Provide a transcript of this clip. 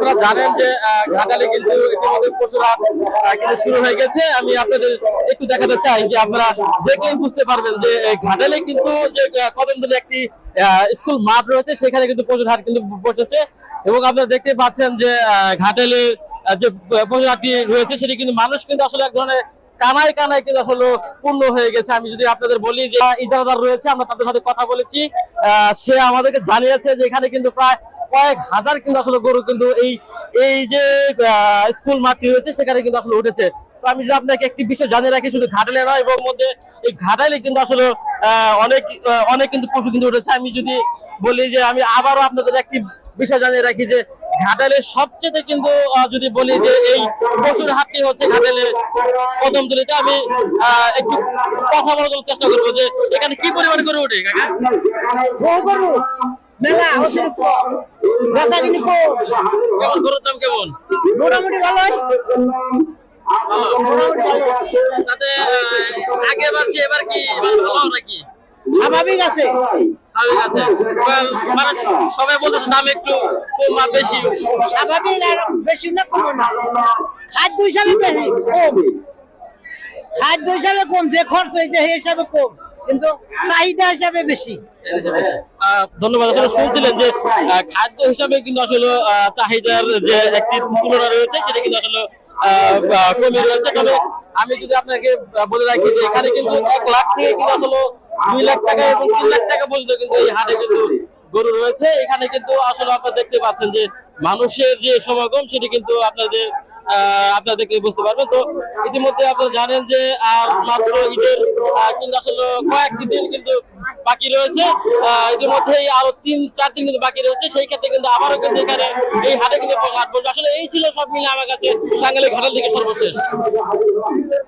আপনারা জানেন যে ঘাটালে কিন্তু ইতিমধ্যে পশুর কিন্তু শুরু হয়ে গেছে। আমি আপনাদের একটু দেখাতে চাই যে আপনারা দেখলেই বুঝতে পারবেন যে ঘাটালে কিন্তু যে আহ, কদমতলী একটি স্কুল মাঠ রয়েছে সেখানে কিন্তু পশুর হাট কিন্তু বসেছে। এবং আপনারা দেখতে পাচ্ছেন যে আহ, ঘাটালে যে পশুর হাটটি রয়েছে সেটি কিন্তু মানুষ কিন্তু আসলে এক ধরনের কানায় কানায় কিন্তু আসলে পূর্ণ হয়ে গেছে। আমি যদি আপনাদের বলি যে ইজারাদার রয়েছে আমরা তাদের সাথে কথা বলেছি। সে আমাদেরকে জানিয়েছে যে এখানে কিন্তু প্রায় কয়েক হাজার কিন্তু আসলে গরু কিন্তু এই এই যে স্কুল মাঠটি রয়েছে, সেখানে কিন্তু আসলে উঠেছে। তো আমি যদি আপনাকে একটি বিষয় জানিয়ে রাখি, শুধু ঘাটালে নয় এবং মধ্যে এই ঘাটালে কিন্তু আসলে অনেক অনেক কিন্তু পশু কিন্তু উঠেছে। আমি যদি বলি যে, আমি আবারও আপনাদের একটি বিষয় জানিয়ে রাখি যে ঘাটালের সবচেয়ে কিন্তু যদি বলি যে, এই পশুর হাটটি হচ্ছে ঘাটালে প্রথম কদমতলিতে আমি একটু কথা বলার চেষ্টা করব যে, এখানে কি পরিমাণ করে ওঠে, কাকা? গরু। মেলা অতিরিক্ত বেচা কিনি কম কেমন গরুর দাম কেমন? মোটামুটি ভালোই। ভালো মোটামুটি ভালো। তাতে এবার কি? ভালো নাকি? স্বাভাবিক আছে। স্বাভাবিক আছে। মানে সবাই বলতেছে দাম একটু কম বা বেশি। স্বাভাবিক আর বেশি না কম না। খাদ্য হিসাবে বেশি কম। খাদ্য হিসাবে কম যে খরচ হয়েছে সেই হিসাবে কম। কিন্তু চাহিদা হিসাবে বেশি। ধন্যবাদ। আসলে শুনছিলেন যে খাদ্য হিসাবে কিন্তু আসলে চাহিদার যে একটি তুলনা রয়েছে, সেটা কিন্তু আসলে কমে রয়েছে। তবে আমি যদি আপনাকে বলে রাখি যে এখানে কিন্তু এক লাখ থেকে কিন্তু আসলে দুই লাখ টাকা এবং তিন লাখ টাকা পর্যন্ত কিন্তু এই হাটে কিন্তু গরু রয়েছে। এখানে কিন্তু আসলে আপনারা দেখতে পাচ্ছেন যে মানুষের যে সমাগম, সেটি কিন্তু আপনাদের দেখলে বুঝতে পারবেন। তো ইতিমধ্যে আপনারা জানেন যে আর মাত্র ঈদের কিন্তু আসলে কয়েকটি দিন কিন্তু বাকি রয়েছে। ইতিমধ্যেই আরও তিন, চার দিন কিন্তু বাকি রয়েছে। সেই ক্ষেত্রে কিন্তু আবারও কিন্তু এখানে এই হাটে কিন্তু আসলে এই ছিল সব মিলে আমার কাছে টাঙ্গাইলের ঘাটাল থেকে সর্বশেষ।